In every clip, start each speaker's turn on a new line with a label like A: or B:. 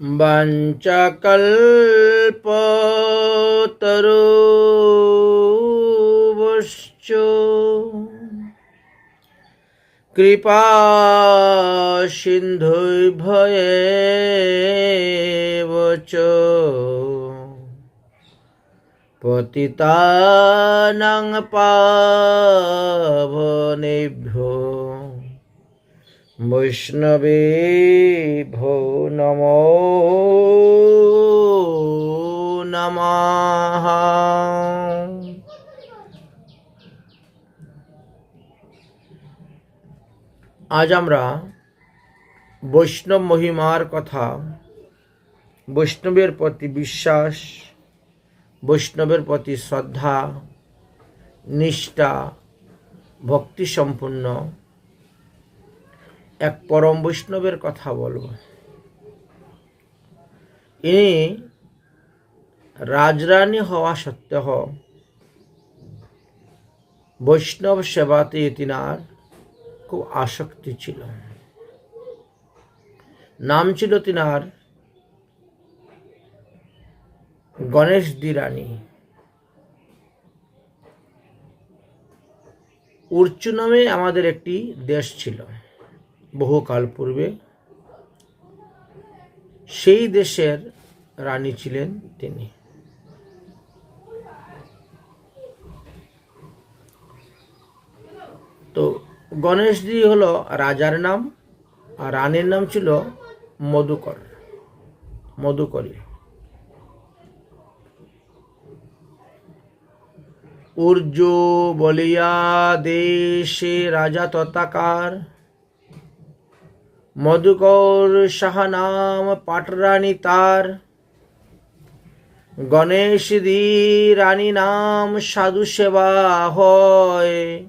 A: বাঞ্ছকল্পতরুশ্চ কৃপা সিন্ধুভয়ে পতিতানং পাবনেভ্যো বৈষ্ণবে ভো নম নম আজ আমরা বৈষ্ণব মহিমার কথা, বৈষ্ণবের প্রতি বিশ্বাস, বৈষ্ণবের প্রতি শ্রদ্ধা, নিষ্ঠা ভক্তি সম্পূর্ণ এক পরম বৈষ্ণবের কথা বলব। ইনি রাজরানী হওয়া সত্ত্বেও বৈষ্ণব সেবাতে তিনার খুব আসক্তি ছিল। নাম ছিল তিনার গণেশ দি রানী উর্চু নামে আমাদের একটি দেশ ছিল। বহুকাল পূর্বে সেই দেশের রানী ছিলেন তিনি। তো গণেশজি হলো রাজার নাম, আর রানীর নাম ছিল মধুকর, মধুকরী। উর্য বলিয়া দেশে রাজা ততাকার মধুকর শাহ নাম পাটরানী তার। গণেশ দি রানী নাম সাধু সেবা হয়।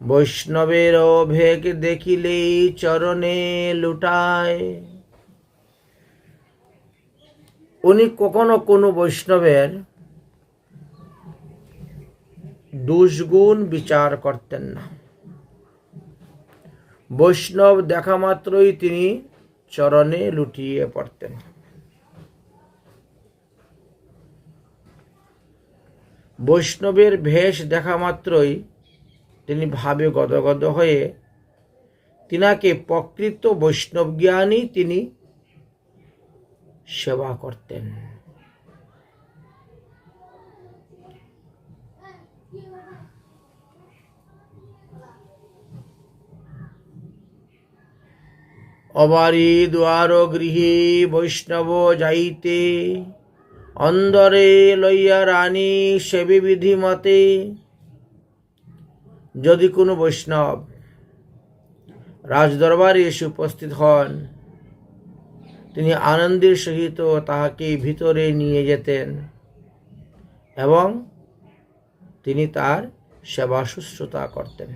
A: বৈষ্ণবের অভেগ দেখিলেই চরণে লুটায়। উনি কখনো কোনো বৈষ্ণবের দুষ্গুণ বিচার করতেন না। বৈষ্ণব দেখা মাত্রই তিনি চরণে লুটিয়ে পড়তেন। বৈষ্ণবের ভেষ দেখা মাত্রই তিনি ভাবে গদগদ হয়ে তিনাকে প্রকৃত বৈষ্ণব জ্ঞানী তিনি সেবা করতেন। অবারি দুয়ার গৃহে বৈষ্ণব যাইতে, অন্দরে লইয়া রানী সেবী বিধি মতে। যদি কোনো বৈষ্ণব রাজদরবারে এসে উপস্থিত হন, তিনি আনন্দের সহিত তাহাকে ভিতরে নিয়ে যেতেন এবং তিনি তার সেবা শুশ্রূষা করতেন।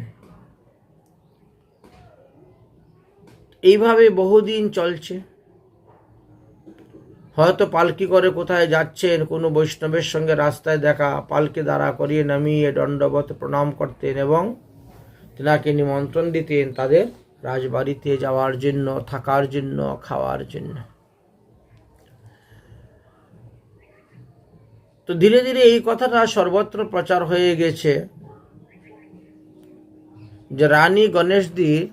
A: এইভাবে বহুদিন চলছে। হয়তো পালকি করে কোথায় যাচ্ছেন, কোনো বৈষ্ণবের সঙ্গে রাস্তায় দেখা, পালকি দ্বারা করিয়ে নামিয়ে দণ্ডবত প্রণাম করতেন এবং তেনাকে নিমন্ত্রণ দিতেন তাদের রাজবাড়িতে যাওয়ার জন্য, থাকার জন্য, খাওয়ার জন্য। তো ধীরে ধীরে এই কথাটা সর্বত্র প্রচার হয়ে গেছে যে রানী গণেশদীর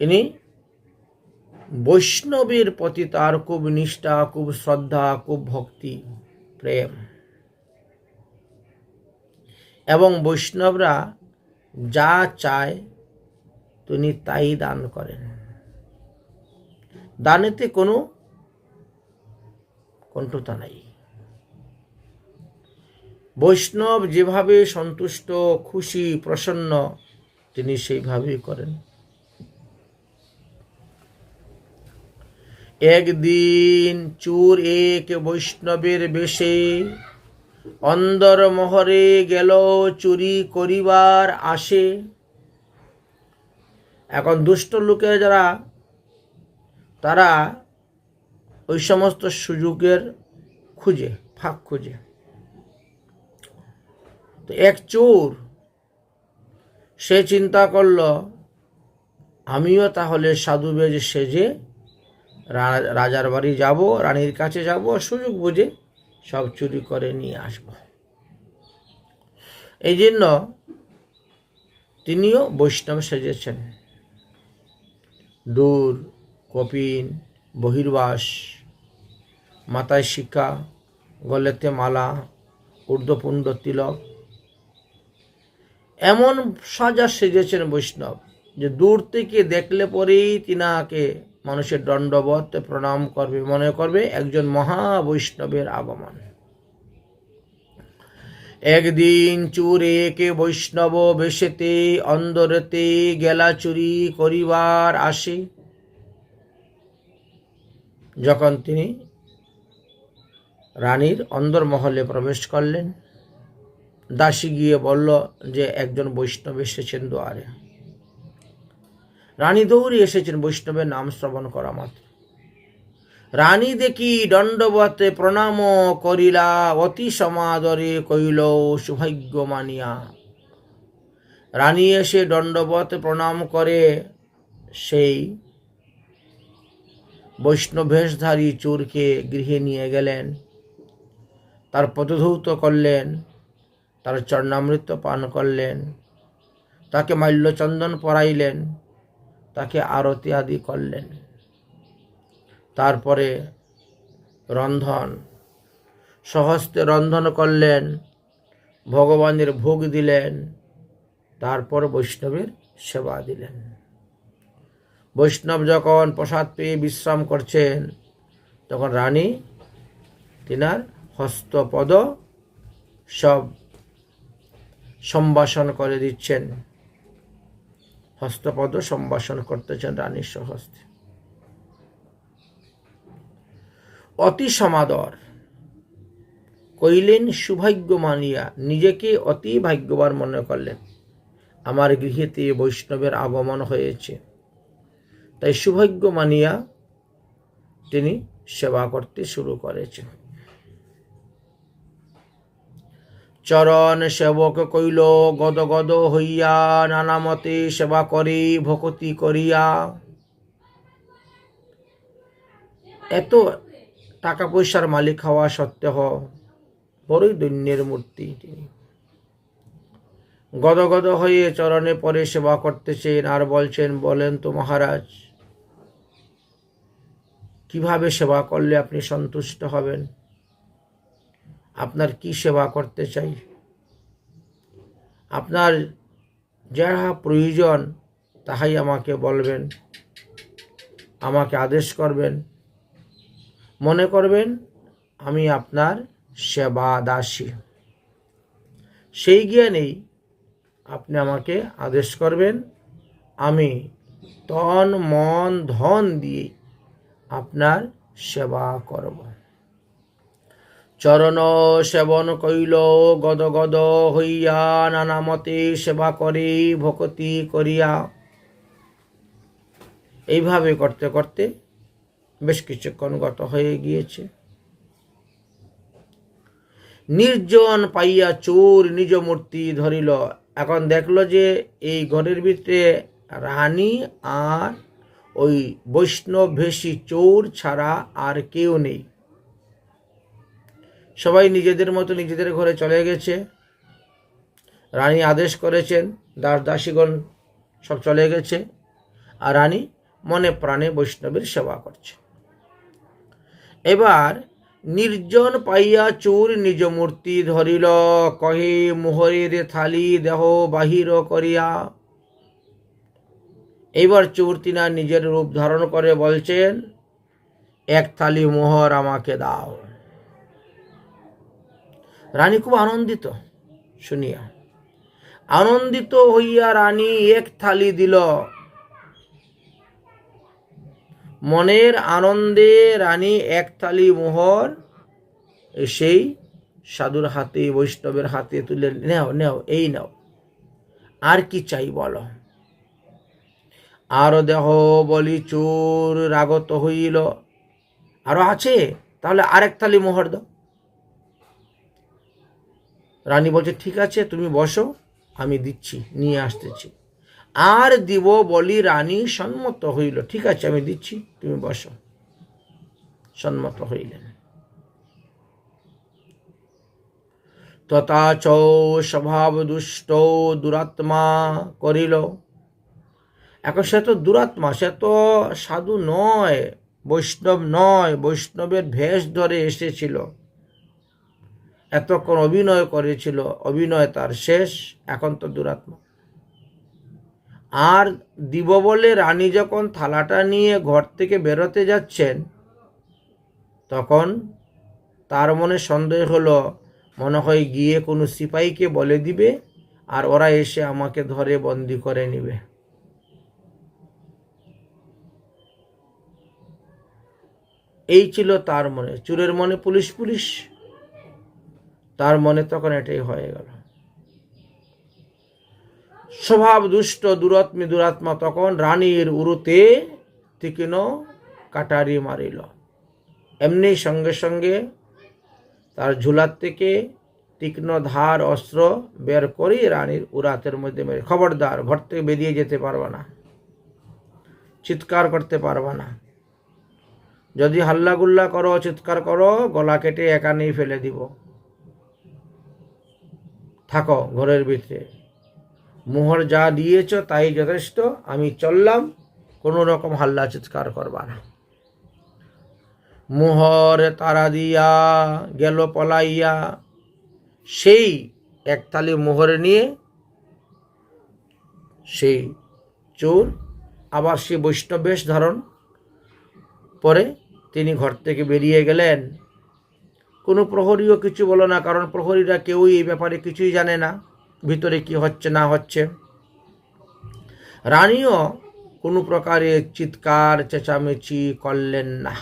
A: ইনি বৈষ্ণবের প্রতি তার খুব নিষ্ঠা, খুব শ্রদ্ধা, খুব ভক্তি, প্রেম। এবং বৈষ্ণবরা যা চায় তিনি তাই দান করেন। দানেতে কোনো কণ্ঠতা নাই। বৈষ্ণব যেভাবে সন্তুষ্ট, খুশি, প্রসন্ন, তিনি সেইভাবেই করেন। একদিন চুর এক বৈষ্ণবের বেশে অন্দর মহরে গেল চুরি করিবার আসে। এখন দুষ্ট লোকের যারা, তারা ওই সমস্ত সুযোগের খুঁজে, ফাঁক খুঁজে। তো এক চোর, সে চিন্তা করল, আমিও তাহলে সাধু বেজে সেজে রাজার বাড়ি যাব, রানীর কাছে যাব, সুযোগ বুঝে সব চুরি করে নিয়ে আসব। এই জন্য তিনিও বৈষ্ণব সেজেছেন। দূর, কপিন, বহির্বাস মাথায় শিকা গলেতে মালা, ঊর্ধ্বপুণ্ড তিলক। এমন সাজা সেজেছেন বৈষ্ণব যে দূর থেকে দেখলে পরেই তিনাকে মানুষের দণ্ডবত প্রণাম করবে, মনে করবে একজন মহা বৈষ্ণবের আগমন। একদিন চুরে কে বৈষ্ণব বেশেতে, অন্দরেতে গেলা চুরি করিবার আসে। যখন তিনি রানীর অন্দরমহলে প্রবেশ করলেন, দাসী গিয়ে বলল যে একজন বৈষ্ণব এসেছেন দুয়ারে। রানী দৌড়ে এসেছেন বৈষ্ণবের নাম শ্রবণ করা মাত্র। রানী দেখি দণ্ডবতে প্রণাম করিলা, অতি সমাদরে কইল সৌভাগ্য মানিয়া রানী এসে দণ্ডবতে প্রণাম করে সেই বৈষ্ণবেশধারী চোরকে গৃহে নিয়ে গেলেন। তার পদধৌত করলেন, তার চরণামৃত পান করলেন, তাকে মাল্যচন্দন পরাইলেন। তাকে আরতি আদি করলেন। তারপরে রন্ধন, সহস্তে রন্ধন করলেন, ভগবানের ভোগ দিলেন, তারপর বৈষ্ণবের সেবা দিলেন। বৈষ্ণব যখন প্রসাদ পেয়ে বিশ্রাম করছেন, তখন রানী তিনার হস্তপদ সব সম্ভাষণ করে দিচ্ছেন। হস্তপদ সম্ভাষণ করতেছেন রানীর সহস্তে। অতি সমাদর। কইলেন সৌভাগ্য মানিয়া, নিজেকে অতি ভাগ্যবান মনে করলেন। আমার গৃহেতে বৈষ্ণবের আগমন হয়েছে। তাই সৌভাগ্য মানিয়া তিনি সেবা করতে শুরু করেছেন। চরণ সেবক কইল, গদ গদ হইয়া নানা মতে সেবা করে, ভকতি করিয়া। এত টাকা পয়সার মালিক হওয়া সত্ত্বেও বড়ই দৈন্যের মূর্তি তিনি। গদগদ হয়ে চরণে পরে সেবা করতেছেন আর বলছেন, বলেন তো মহারাজ, কীভাবে সেবা করলে আপনি সন্তুষ্ট হবেন? আপনার কি সেবা করতে চাই? আপনার যাহা প্রয়োজন, তাহাই আমাকে বলবেন, আমাকে আদেশ করবেন। মনে করবেন, আমি আপনার সেবা দাসী সেই জ্ঞানেই আপনি আমাকে আদেশ করবেন, আমি তন, মন, ধন দিয়ে আপনার সেবা করব। চরণ সেবন কইল, গদ গদ হইয়া নানা মতে সেবা করে, ভকতি করিয়া। এইভাবে করতে করতে বেশ কিছুক্ষণ গত হয়ে গিয়েছে। নির্জন পাইয়া চোর নিজ মূর্তি ধরিল। এখন দেখল যে এই ঘরের ভিতরে রানী আর ওই বৈষ্ণব ভেসী চোর ছাড়া আর কেউ নেই। সবাই নিজেদের মতো নিজেদের ঘরে চলে গেছে। রানী আদেশ করেছেন, দাস দাসীগণ সব চলে গেছে। আর রানী মনে প্রাণে বৈষ্ণবের সেবা করছে। এবার নির্জন পাইয়া চোর নিজ মূর্তি ধরিল, কহে, মোহরের থালি দেহ বাহির করিয়া। এইবার চোর তিনা নিজের রূপ ধারণ করে বলছেন, এক থালি মোহর আমাকে দাও। রানী খুব আনন্দিত, শুনিয়া। আনন্দিত হইয়া রানী এক থালি দিল। মনের আনন্দে রানী এক থালি মোহর, সেই সাধুর হাতে, বৈষ্ণবের হাতে তুলে নেও নেও, এই নাও। আর কি চাই বলো? আরও দেহ বলি চোর রাগত হইল। আরও আছে? তাহলে আরেক থালি মোহর দাও। রানী বলছে, ঠিক আছে, তুমি বসো, আমি দিচ্ছি, নিয়ে আসতেছি। আর দিব বলি রানী সম্মত হইল। ঠিক আছে, আমি দিচ্ছি, তুমি বসো। সম্মত হইলেন। তথা চ স্বভাব দুষ্ট দুরাত্মা করিল। এখন সে তো দুরাত্মা, সে তো সাধু নয়, বৈষ্ণব নয়, বৈষ্ণবের ভেষ ধরে এসেছিল। এতক্ষণ অভিনয় করেছিল, অভিনয় তার শেষ, এখন তো দুরাত্মা। আর দিব বলে রানী যখন থালাটা নিয়ে ঘর থেকে বেরোতে যাচ্ছেন, তখন তার মনে সন্দেহ হলো, মনে হয় গিয়ে কোনো সিপাহীকে বলে দিবে আর ওরা এসে আমাকে ধরে বন্দি করে নিবে। এই ছিল তার মনে চুরের মনে পুলিশ পুলিশ। তার মনে তখন এটাই হয়ে গেল। স্বভাব দুষ্ট, দুরাত্মী, দুরাত্মা তখন রানীর উরুতে তীক্ষ্ণ কাটারি মারিল। এমনি সঙ্গে সঙ্গে তার ঝুলার থেকে তীক্ষ্ণ ধার, অস্ত্র বের করেই রানীর উরাতের মধ্যে মেরে। খবরদার, ঘর থেকে বেরিয়ে যেতে পারবে না। চিৎকার করতে পারবে না। যদি হাল্লাগুল্লা করো, চিৎকার করো, গলা কেটে একা একানেই ফেলে দিব। থাকো ঘরের ভিতরে। মোহর যা দিয়েছ তাই যথেষ্ট, আমি চললাম, কোনো রকম হাল্লা চিৎকার করবা না। মোহর তারা দিয়া গেল পলাইয়া, সেই একতালি মোহর নিয়ে সেই চোর আবার সে বৈষ্ণব বেশ ধারণ পরে তিনি ঘর থেকে বেরিয়ে গেলেন। কোনো প্রহরীও কিছু বলো না, কারণ প্রহরীরা কেউই এই ব্যাপারে কিছুই জানে না, ভিতরে কি হচ্ছে, না হচ্ছে। রানীও কোনো প্রকারে চিৎকার, চেঁচামেচি করলেন না।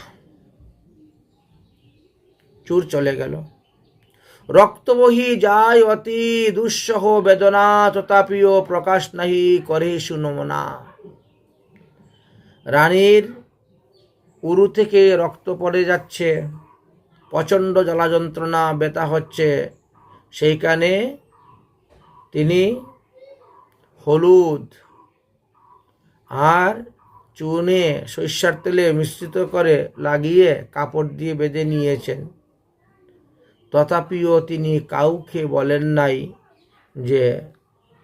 A: চুর চলে গেল। রক্ত বহি যায় অতি দুঃসহ বেদনা, তথাপিও প্রকাশ নাহি করে শুনমনা রানীর উরু থেকে রক্ত পড়ে যাচ্ছে। প্রচণ্ড জ্বালা যন্ত্রণা ব্যথা হচ্ছে। সেইখানে তিনি হলুদ, আর চুনে সরিষার তেলে মিশ্রিত করে লাগিয়ে কাপড় দিয়ে বেঁধে নিয়েছেন। তথাপিও তিনি কাউকে বলেন নাই যে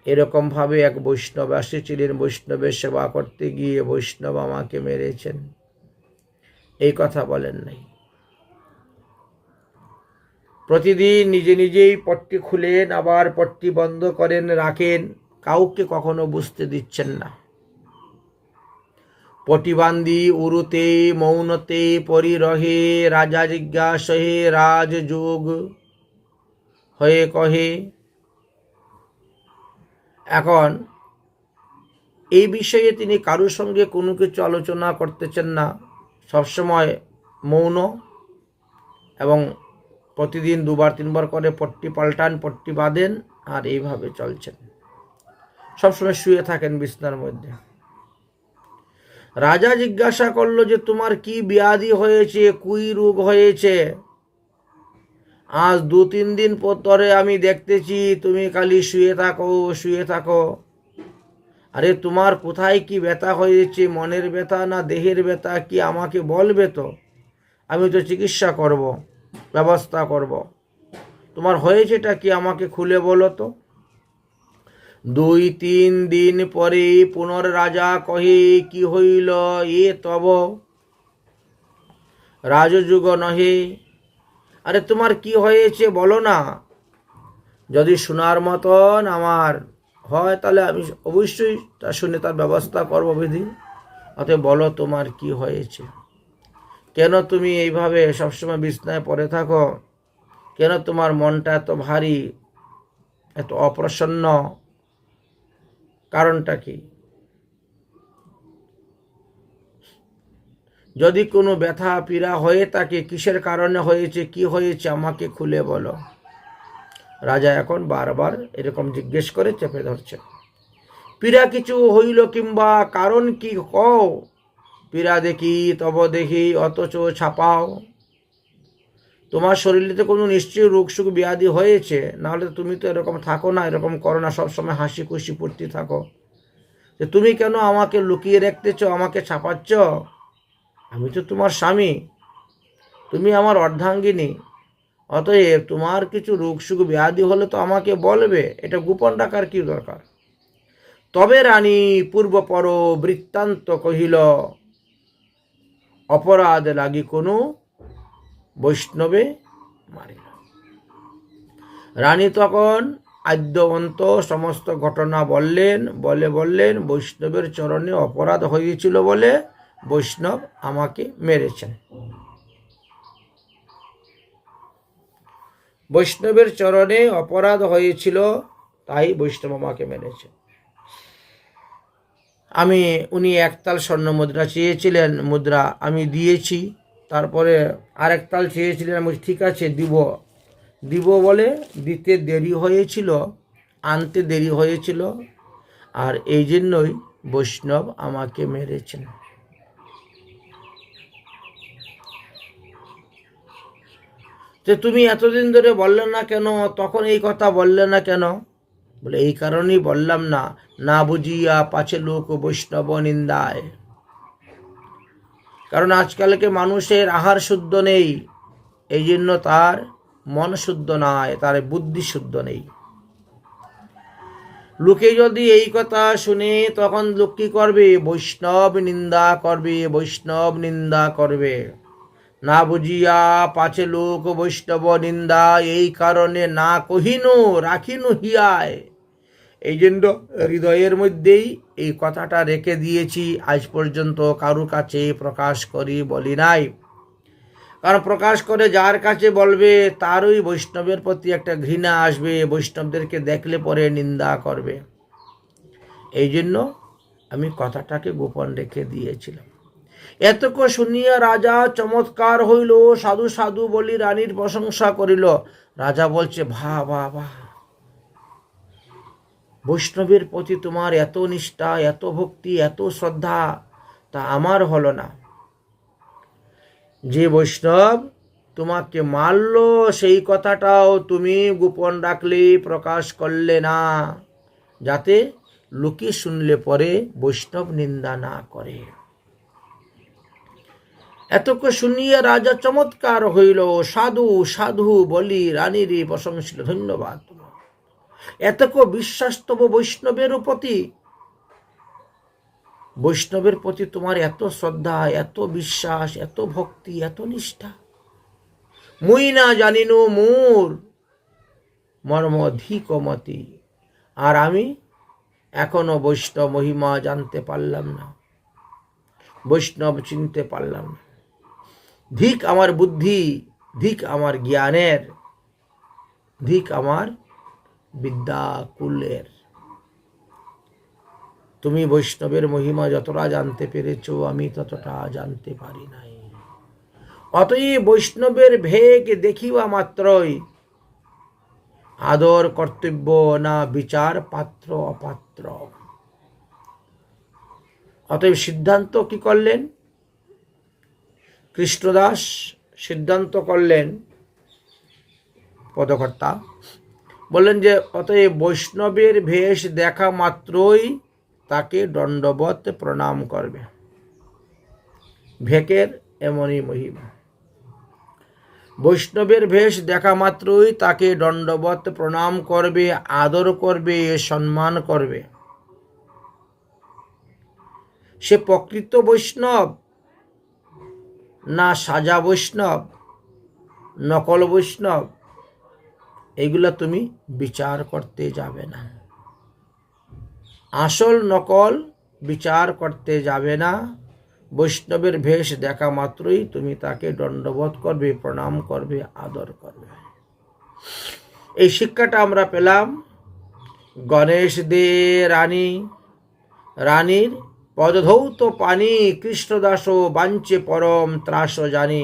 A: এরকমভাবে এক বৈষ্ণব এসেছিলেন বৈষ্ণবের সেবা করতে গিয়ে বৈষ্ণব আমাকে মেরেছেন। এই কথা বলেন নাই। প্রতিদিন নিজে নিজেই পট্টি খুলেন, আবার পট্টি বন্ধ করেন, রাখেন। কাউকে কখনো বুঝতে দিচ্ছেন না। পটিবান্দি উরুতে, মৌনতে পরিরহে, রাজা জিজ্ঞাসহে, রাজযোগ হয়ে কহে। এখন, এই বিষয়ে তিনি কারোর সঙ্গে কোনো কিছু আলোচনা করতেছেন না। সবসময় মৌন এবং প্রতিদিন দুবার, তিনবার করে পট্টি পাল্টান, পট্টি বাঁধেন আর এইভাবে চলছেন। সবসময় শুয়ে থাকেন বিছনার মধ্যে। রাজা জিজ্ঞাসা করল যে, তোমার কি ব্যাধি হয়েছে? কুই রোগ হয়েছে? আজ দু, তিন দিন পরে আমি দেখতেছি, তুমি খালি শুয়ে থাকো শুয়ে থাকো। আরে, তোমার কোথায় কি ব্যথা হয়েছে? মনের ব্যথা না দেহের ব্যথা? কি আমাকে বলবে তো? আমি তো চিকিৎসা করব। ব্যবস্থা করব। তোমার হয়েছেটা কি আমাকে খুলে বলো তো। দুই তিন দিন পরে পুনর রাজা কহে, কি হইল? এ তব? রাজযুগ নহে। আরে, তোমার কি হয়েছে বলো না। যদি শোনার মতন আমার হয়, তাহলে আমি অবশ্যই তা শুনে তার ব্যবস্থা করব বিধি। অতএব বলো তোমার কি হয়েছে? কেন তুমি এইভাবে সবসময় বিছনায় পড়ে থাকো? কেন তোমার মনটা এত ভারী, এত অপ্রসন্ন? কারণটা কি? যদি কোনো ব্যথা পীড়া হয়ে থাকে, কিসের কারণে হয়েছে, কি হয়েছে, আমাকে খুলে বলো। রাজা এখন বারবার এরকম জিজ্ঞেস করে চেপে ধরছে। পীড়া কিছু হইল কিংবা কারণ কি? কও। পীড়া দেখি, তব দেখি, অথচ ছাপাও। তোমার শরীরে তো কোনো নিশ্চয়ই রোগ সুখ ব্যাধি হয়েছে, নাহলে তুমি তো এরকম থাকো না, এরকম করো না, সবসময় হাসি খুশি পড়তে থাকো। যে তুমি কেন আমাকে লুকিয়ে রাখতেছ, আমাকে ছাপাচ্ছ? আমি তো তোমার স্বামী, তুমি আমার অর্ধাঙ্গিনী, অতএব তোমার কিছু রোগ সুখ ব্যাধি হলে তো আমাকে বলবে, এটা গোপন রাখার কি দরকার? তবে রানী পূর্বপর বৃত্তান্ত কহিল অপরাধ লাগি কোনো বৈষ্ণবে মারিল রানী তখন আদ্যবন্ত সমস্ত ঘটনা বললেন, বলে বললেন, বৈষ্ণবের চরণে অপরাধ হয়েছিল বলে বৈষ্ণব আমাকে মেরেছেন। বৈষ্ণবের চরণে অপরাধ হয়েছিল, তাই বৈষ্ণব আমাকে মেরেছে। আমি, উনি একতাল স্বর্ণ মুদ্রা চেয়েছিলেন, মুদ্রা আমি দিয়েছি। তারপরে আরেকতাল চেয়েছিলেন, আমি ঠিক আছে, দিব। দিব বলে দিতে দেরি হয়েছিল, আনতে দেরি হয়েছিল, আর এই জন্যই বৈষ্ণব আমাকে মেরেছেন। যে তুমি এতদিন ধরে বললে না কেন? তখন এই কথা বললে না কেন? বলে, এই কারণেই বললাম না। না বুঝিয়া পাছে লোক বৈষ্ণব নিন্দায়। কারণ আজকালকে মানুষের আহার শুদ্ধ নেই এই জন্য তার মন শুদ্ধ নয় তার বুদ্ধি শুদ্ধ নেই। লোকে যদি এই কথা শুনে, তখন লোক কি করবে? বৈষ্ণব নিন্দা করবে, বৈষ্ণব নিন্দা করবে। না বুঝিয়া পাছে লোক বৈষ্ণব নিন্দা এই কারণে না কহিনু, রাখিনু হিয়ায়। এই জন্য হৃদয়ের মধ্যেই এই কথাটা রেখে দিয়েছি। আজ পর্যন্ত কারু কাছে প্রকাশ করি, বলি নাই। কারণ প্রকাশ করে যার কাছে বলবে, তারই বৈষ্ণবের প্রতি একটা ঘৃণা আসবে, বৈষ্ণবদেরকে দেখলে পরে নিন্দা করবে। এই জন্য আমি কথাটাকে গোপন রেখে দিয়েছিলাম। এতক শুনিয়া রাজা চমৎকার হইল, সাধু সাধু বলি রানীর প্রশংসা করিল। রাজা বলছে ভা ভা ভা বৈষ্ণবের প্রতি তোমার এত নিষ্ঠা, এত ভক্তি, এত শ্রদ্ধা, তা আমার হলো না। যে বৈষ্ণব তোমাকে মারল, সেই কথাটাও তুমি গোপন রাখলে, প্রকাশ করলে না। যাতে লোকে শুনলে পরে বৈষ্ণব নিন্দা না করে। এতক শুনিয়া রাজা চমৎকার হইল, সাধু সাধু বলি, রানীর প্রশংসিল ধন্যবাদ। এতক বিশ্বাস্তব বৈষ্ণবের প্রতি বৈষ্ণবের প্রতি তোমার এত শ্রদ্ধা, এত বিশ্বাস, এত ভক্তি, এত নিষ্ঠা। মুই না জানিনু মোর মর্ম ধিকমতি আর আমি এখনও বৈষ্ণব মহিমা জানতে পারলাম না, বৈষ্ণব চিনতে পারলাম না। ধিক আমার বুদ্ধি, ধিক আমার জ্ঞানের, ধিক আমার বিদ্যা কুলের। তুমি বৈষ্ণবের মহিমা যতটা জানতে পেরেছ, আমি ততটা জানতে পারি নাই। অতএব বৈষ্ণবের ভেগ দেখিবা মাত্রই আদর, কর্তব্য না বিচার পাত্র অপাত্র। অতএব সিদ্ধান্ত কি করলেন? কৃষ্ণদাস সিদ্ধান্ত করলেন, পদকর্তা বললেন যে, অতএব বৈষ্ণবের ভেষ দেখা মাত্রই তাকে দণ্ডবত প্রণাম করবে। ভেকের এমনই মহিমা। বৈষ্ণবের ভেষ দেখা মাত্রই তাকে দণ্ডবত প্রণাম করবে, আদর করবে, সম্মান করবে। সে প্রকৃত বৈষ্ণব, না সাজা বৈষ্ণব, নকল বৈষ্ণব এগুলো তুমি বিচার করতে যাবে না। আসল নকল বিচার করতে যাবে না। বৈষ্ণবের ভেষ দেখা মাত্রই তুমি তাকে দণ্ডবোধ করবে, প্রণাম করবে, আদর করবে। এই শিক্ষাটা আমরা পেলাম গণেশ দে রানী। রানীর পদধৌত পানি কৃষ্ণদাস বাঞ্চে পরম ত্রাস জানি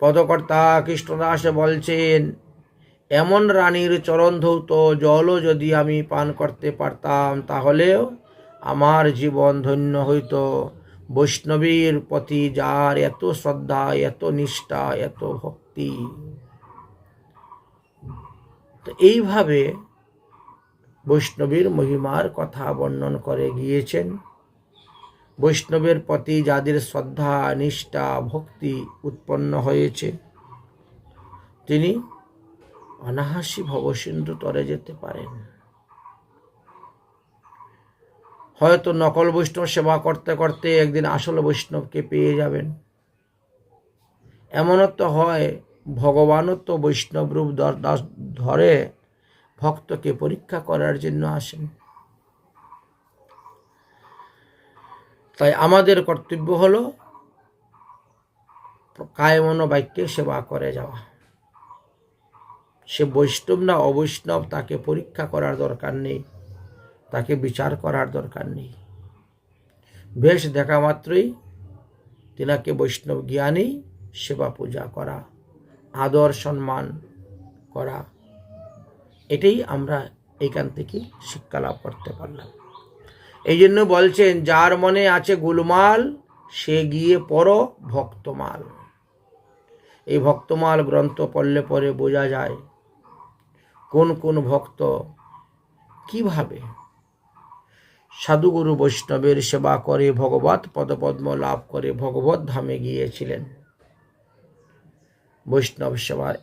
A: পদকর্তা কৃষ্ণদাস বলছেন, এমন রানীর চরণ ধৌত জলও যদি আমি পান করতে পারতাম, তাহলেও আমার জীবন ধন্য হইত। বৈষ্ণবীর প্রতি যার এত শ্রদ্ধা, এত নিষ্ঠা, এত ভক্তি। তো এইভাবে বৈষ্ণবীর মহিমার কথা বর্ণন করে গিয়েছেন। বৈষ্ণবের প্রতি যাদের শ্রদ্ধা, নিষ্ঠা, ভক্তি উৎপন্ন হয়েছে, তিনি অনাহাসী ভবসিন্ধু তরে যেতে পারেন। হয়তো নকল বৈষ্ণব সেবা করতে করতে একদিন আসল বৈষ্ণবকে পেয়ে যাবেন। এমনও তো হয়, ভগবানও তো বৈষ্ণব রূপ ধর- ভক্তকে পরীক্ষা করার জন্য আসেন। তাই আমাদের কর্তব্য হলো কায়মন বাক্যে সেবা করে যাওয়া। সে বৈষ্ণব না অবৈষ্ণব তাকে পরীক্ষা করার দরকার নেই, তাকে বিচার করার দরকার নেই। বেশ দেখা মাত্রই তিনাকে বৈষ্ণব জ্ঞানী সেবা পূজা করা, আদর সম্মান করা। এটাই আমরা এখান থেকে শিক্ষা লাভ করতে পারলাম। এই জন্য বলছেন, যার মনে আছে গুলমাল, সে গিয়ে পড়ো ভক্তমাল। এই ভক্তমাল গ্রন্থ পড়লে পরে বোঝা যায়, কোন কোন ভক্ত কীভাবে সাধুগুরু বৈষ্ণবের সেবা করে, ভগবত পদপদ্ম লাভ করে, ভগবত ধামে গিয়েছিলেন। বৈষ্ণব সেবার